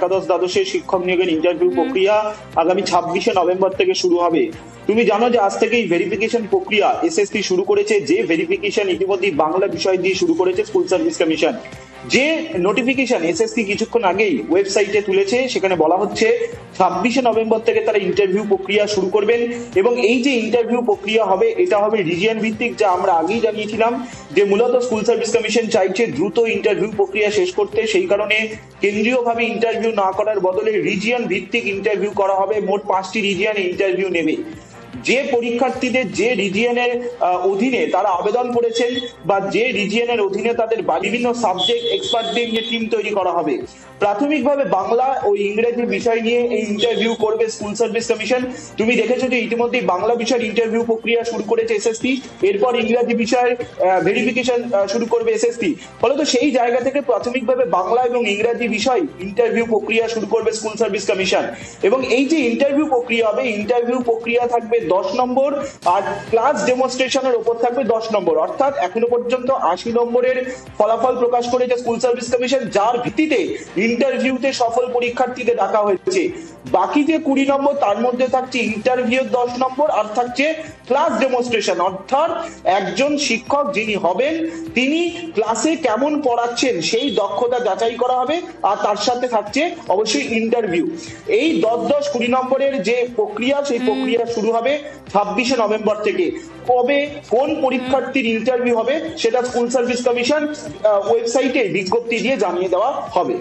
একাদশ দ্বাদশের শিক্ষক নিয়োগের ইন্টারভিউ প্রক্রিয়া আগামী ছাব্বিশে নভেম্বর থেকে শুরু হবে। তুমি জানো যে আজ থেকেই ভেরিফিকেশন প্রক্রিয়া এসএসসি শুরু করেছে, যে ভেরিফিকেশন ইতিমধ্যেই বাংলা বিষয় দিয়ে শুরু করেছে স্কুল সার্ভিস কমিশন যে নোটিফিকেশন এসএসসি কিছুক্ষণ আগেই ওয়েবসাইটে তুলেছে, সেখানে বলা হচ্ছে ছাব্বিশে নভেম্বর থেকে তারা ইন্টারভিউ প্রক্রিয়া শুরু করবেন এবং এই যে ইন্টারভিউ প্রক্রিয়া হবে, এটা হবে রিজিয়ন ভিত্তিক, যা আমরা আগেই জানিয়েছিলাম যে মূলত স্কুল সার্ভিস কমিশন চাইছে দ্রুত ইন্টারভিউ প্রক্রিয়া শেষ করতে। সেই কারণে কেন্দ্রীয়ভাবে ইন্টারভিউ না করার বদলে রিজিয়ন ভিত্তিক ইন্টারভিউ করা হবে। মোট পাঁচটি রিজিয়নে ইন্টারভিউ নেবে। যে পরীক্ষার্থীদের যে রিজিয়নের অধীনে তারা আবেদন করেছেন বা যে রিজিয়নের অধীনে তাদের বিভিন্ন সাবজেক্ট এক্সপার্টদের নিয়ে টিম তৈরি করা হবে। প্রাথমিকভাবে বাংলা ও ইংরেজি বিষয় নিয়ে এই ইন্টারভিউ করবে স্কুল সার্ভিস কমিশন তুমি দেখেছ যে ইতিমধ্যেই বাংলা বিষয়ের ইন্টারভিউ প্রক্রিয়া শুরু করেছে এসএসসি এরপর ইংরাজি বিষয়ের ভেরিফিকেশন শুরু করবে এসএসসি ফলত সেই জায়গা থেকে প্রাথমিকভাবে বাংলা এবং ইংরাজি বিষয় ইন্টারভিউ প্রক্রিয়া শুরু করবে স্কুল সার্ভিস কমিশন এবং এই যে ইন্টারভিউ প্রক্রিয়া হবে ইন্টারভিউ প্রক্রিয়া থাকবে দশ নম্বর আর ক্লাস ডেমনস্ট্রেশনের ওপর থাকবে দশ নম্বর। অর্থাৎ এখনও পর্যন্ত আশি নম্বরের ফলাফল প্রকাশ করেছে স্কুল সার্ভিস কমিশন যার ভিত্তিতে ইন্টারভিউতে সফল পরীক্ষার্থীদের ডাকা হয়েছে। বাকি যে কুড়ি নম্বর, তার মধ্যে থাকছে ইন্টারভিউ দশ নম্বর আর থাকছে ক্লাস ডেমনস্ট্রেশন অর্থাৎ একজন শিক্ষক যিনি হবেন তিনি ক্লাসে কেমন পড়াচ্ছেন সেই দক্ষতা যাচাই করা হবে আর তার সাথে থাকছে অবশ্যই ইন্টারভিউ এই দশ দশ কুড়ি নম্বরের যে প্রক্রিয়া সেই প্রক্রিয়া শুরু হবে ছাব্বিশে নভেম্বর থেকে। কবে কোন পরীক্ষার্থীর ইন্টারভিউ হবে সেটা স্কুল সার্ভিস কমিশন ওয়েবসাইটে বিজ্ঞপ্তি দিয়ে জানিয়ে দেওয়া হবে।